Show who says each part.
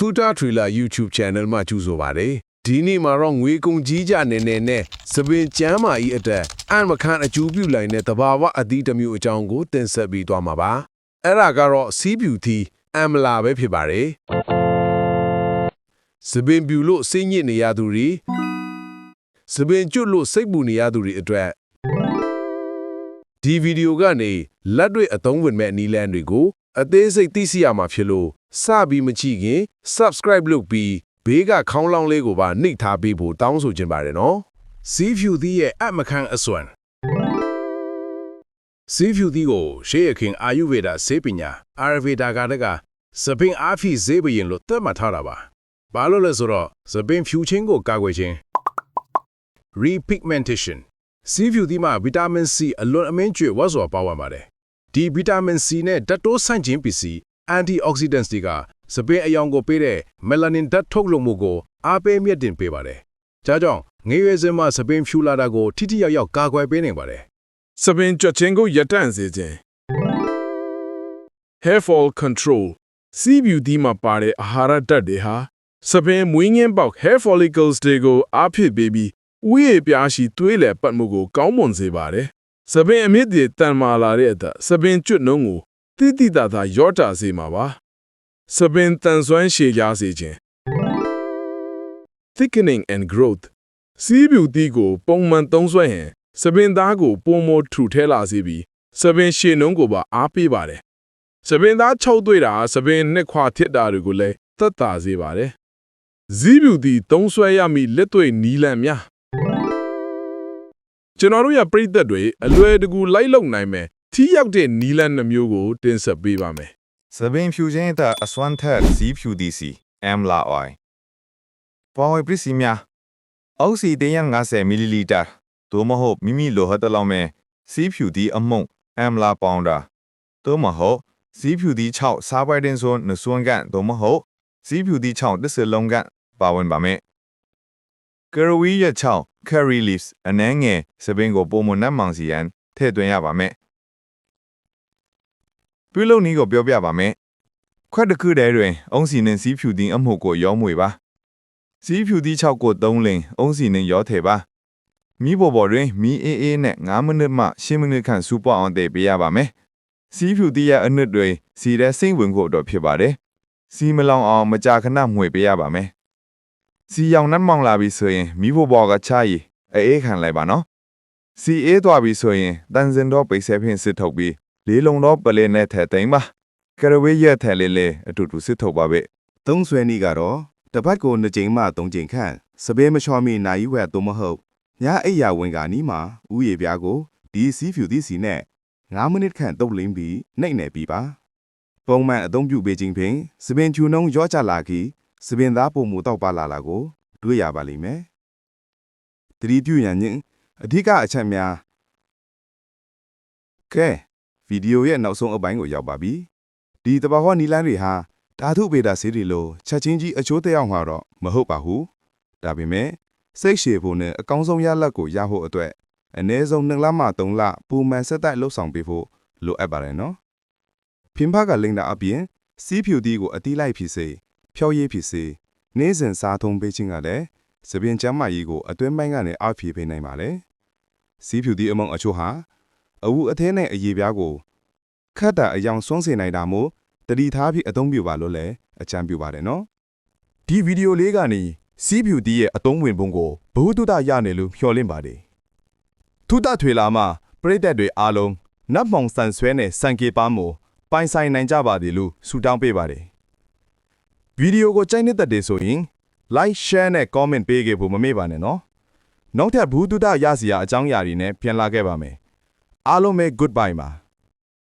Speaker 1: ထူတာထရီလာ YouTube Channel မှာကြိုဆိုပါတယ်ဒီနေ့မှာတော့ငွေကုန်ကြီးကြနေနေနဲ့စပင်ကျမ်းမာကြီးအတက်အန်မခန့်အကျူးပြုလိုက်တဲ့တဘာဝအသီးတစ်မျိုးအကြောင်းကိုတင်ဆက်ပြီးသွားမှာပါအဲ့ဒါကတော့စီးပြူသီအမ်မလာပဲဖြစ်ပါတယ်စပင်ပြူလို့စိတ်ညစ်နေရသူတွေစပင်ကျွတ်လို့စိတ်ပူနေရသူတွေအတွက်ဒီဗီဒီယိုကနေလက်တွေ့အသုံးဝင်မဲ့နည်းလမ်းတွေကို အသေးစိတ်သိရှိရမှာဖြစ်လို့စပြီးမကြည့်ခင် subscribe လုပ်ပြီးဘေးကခေါင်းလောင်းလေးကိုပါနှိပ်ထားပေးဖို့တောင်းဆိုချင်ပါတယ်နော်စီးဖြူသီးရဲ့အမခန့်အစွမ်းစီးဖြူသီးကိုရှေးရခင်အာယုဝေဒဆေးပညာအာရဗေဒကတကစပင်အာဖီဈေးဘရင်လို့သတ်မှတ်ထားတာပါဘာလို့လဲဆိုတော့စပင်ဖြူချင်းကိုကာကွယ်ခြင်း repigmentation စီးဖြူသီးမှာဗီတာမင် C အလွန်အမင်းကျွေဝတ်စွာပါဝင်ပါတယ် ဒီဗီတာမင် C နဲ့ဓာတ်တိုးဆန့်ခြင်းပစ္စည်း antioxidants တွေကစပင်အယောင်ကိုပေးတဲ့ melanin ဓာတ်ထုတ်လွှတ်မှုကိုအားပေးမြင့်တင်ပေးပါတယ်။ဒါကြောင့်ငယ်ရွယ်စဉ်မှာစပင်ဖြူလာတာကိုထိထိရောက်ရောက်ကာကွယ်ပေးနိုင်ပါတယ်
Speaker 2: စပင်ကြွက်ချင်းကိုရပ်တန့်စေခြင်း hair fall control စီးဗျူဒီမှာပါတဲ့အာဟာရဓာတ်တွေဟာစပင်မွေးငင်းပေါက် hair follicles တွေကိုအားဖြစ်ပေးပြီးဥယျာဉ်ပြားရှိသွေးလည်ပတ်မှုကိုကောင်းမွန်စေပါတယ် စပင်အမြင့်တွေတန်မာလာတဲ့အသက်စပင်ကျွတ်နှုံးကိုတိတိတသာရော့တာစေမှာပါစပင်တန်ဆွမ်းရှည်ကြစေခြင်း thickening and growth စီးဗျူတီကိုပုံမှန်သုံးစွဲရင် စပင်သားကိုပုံမထူထဲလာစေပြီးစပင်ရှည်နှုံးကိုပါအားပေးပါတယ်စပင်သားချုပ်တွေ့တာစပင်နှစ်ခွာထစ်တာတွေကိုလည်းသက်သာစေပါတယ်ဇီးဗျူတီသုံးစွဲရမည့်လက်တွေ့နီးလန့်များ ကျွန်တော်တို့ရပြိသက်တွေအလွယ်တကူလိုက်လုံနိုင်မယ်ထိရောက်တဲ့နီးလန့်နှမျိုးကိုတင်ဆက်ပေးပါမယ်
Speaker 3: စပင်ဖြူခြင်းတဲ့အစွမ်းထက်ဇီးဖြူသည်စီအမ်လာအိုင်ပေါ်ဝေပစ္စည်းများအောက်ဆီ150မီလီလီတာသို့မဟုတ်မိမိလိုဟတ်တလောက်မဲ့ဇီးဖြူသည်အမုံအမ်လာပေါင်ဒါသို့မဟုတ်ဇီးဖြူသည်6စားပွဲတင်စွန်းနစွန်းကန်သို့မဟုတ်ဇီးဖြူသည်6တစ်စလုံးကန်ပါဝင်ပါမယ် ကရဝီရဲ့6 curry leaves အနှဲငယ်စပင်ကိုပုံမနတ်မောင်စီရန်ထည့်သွင်းရပါမယ်ပြုလုပ်နည်းကိုပြောပြပါမယ်ခွက်တစ်ခုတည်းတွင် အုံးစီနှင့်စီးဖြူသည်အမှုကိုရောမွေပါစီးဖြူသည်6ကို3လင်အုံးစီနှင့်ရောထည့်ပါမိဘော်ဘော်တွင်မီအေးအေးနဲ့9မိနစ်မှ10မိနစ်ခန့်စူပွားအောင်တည်ပေးရပါမယ်စီးဖြူသည်ရဲ့အနှစ်တွင်စီတဲ့စိမ့်ဝင်ဖို့အတွက်ဖြစ်ပါတယ်စီမလောင်အောင်မကြာခဏမှွေပေးရပါမယ် စီရောင်နှက်မောင်လာပြီဆိုရင်မိဘော်ဘော်ကချားရီအေးခံလိုက်ပါနော်စီအေးသွားပြီဆိုရင်တန်စင်တော့ပိတ်ဆဲဖင်းစစ်ထုတ်ပြီးလေးလုံးတော့ပလဲနဲ့ထည့်သိမ်းပါကရဝေးရက်ထဲလေးလေးအတူတူစစ်ထုတ်ပါပဲ
Speaker 4: သုံးဆွဲနည်းကတော့တစ်ပတ်ကိုနှစ်ကြိမ်မှသုံးကြိမ်ခန့်စပင်းမချောမီနိုင်ဝက်သို့မဟုတ်ညအိယာဝင်ကနီးမှာဥယေပြားကိုဒီစီးဖြူသီးစီနဲ့9မိနစ်ခန့်တုပ်လင်းပြီးနှိပ်နယ်ပြီးပါပုံမှန်အသုံးပြုပေးခြင်းဖြင့်စပင်ချူနှုံးရော့ချလာပြီး စပင်သားပုံမူတောက်ပါလာလာကိုတွေ့ရပါလိမ့်မယ်တတိပြုရန်ချင်းအဓိကအချက်များကဲဗီဒီယိုရဲ့နောက်ဆုံးအပိုင်းကိုရောက်ပါပြီဒီတဘာဝနီလန်းတွေဟာဓာတုဗေဒဆေးတွေလိုချက်ချင်းကြီးအချိုးသက်ရောက်မှာတော့မဟုတ်ပါဘူး။ဒါပေမဲ့စိတ်ရှည်ဖို့နဲ့အကောင်းဆုံးရလဒ်ကိုရဖို့အတွက်အနည်းဆုံး2လမှ3လပူမှန်ဆက်တိုက်လှုပ်ဆောင်ပေးဖို့လိုအပ်ပါတယ်နော်။ဖင်ဖကလိမ့်တာအပြင်စီးဖြူသီးကိုအတိလိုက်ဖြစ်စေ ဖြောရည်ဖြစ်စေနေ့စဉ်စားသုံးပေးခြင်းကလည်းသပင်ကျမ်းမာရေးကိုအတွင်းပိုင်းကနေအဖြေပေးနိုင်ပါတယ်။စီးဖြူသီးအမောင်အချို့ဟာအဝူအသေးနဲ့အရေပြားကိုခတ်တာအယောင်စွန့်စေနိုင်တာမို့တတိထားပြီးအသုံးပြုပါလို့လည်းအကြံပြုပါတယ်နော်
Speaker 5: ဒီဗီဒီယိုလေးကနေစီးဖြူတီးရဲ့အတုံးဝင်ပုံကိုဘ ഹു တုတရနေလို့မျှော်လင့်ပါတယ်။ထုတထွေလာမှပရိသတ်တွေအားလုံးနတ်မောင်ဆန်ဆွဲနဲ့စံကေပါမို့ပိုင်ဆိုင်နိုင်ကြပါသည်လို့ဆုတောင်းပေးပါတယ်။ ဗီဒီယိုကိုကြိုက်နေတဲ့တဲ့ဆိုရင် like share နဲ့ comment ပေးခဲ့ဖို့မမေ့ပါနဲ့နော်။နောက်ထပ်ဘ ഹു တုတရစီရာအကြောင်းအရာတွေနဲ့ပြန်လာခဲ့ပါမယ်။အားလုံးပဲ goodbye ပါ။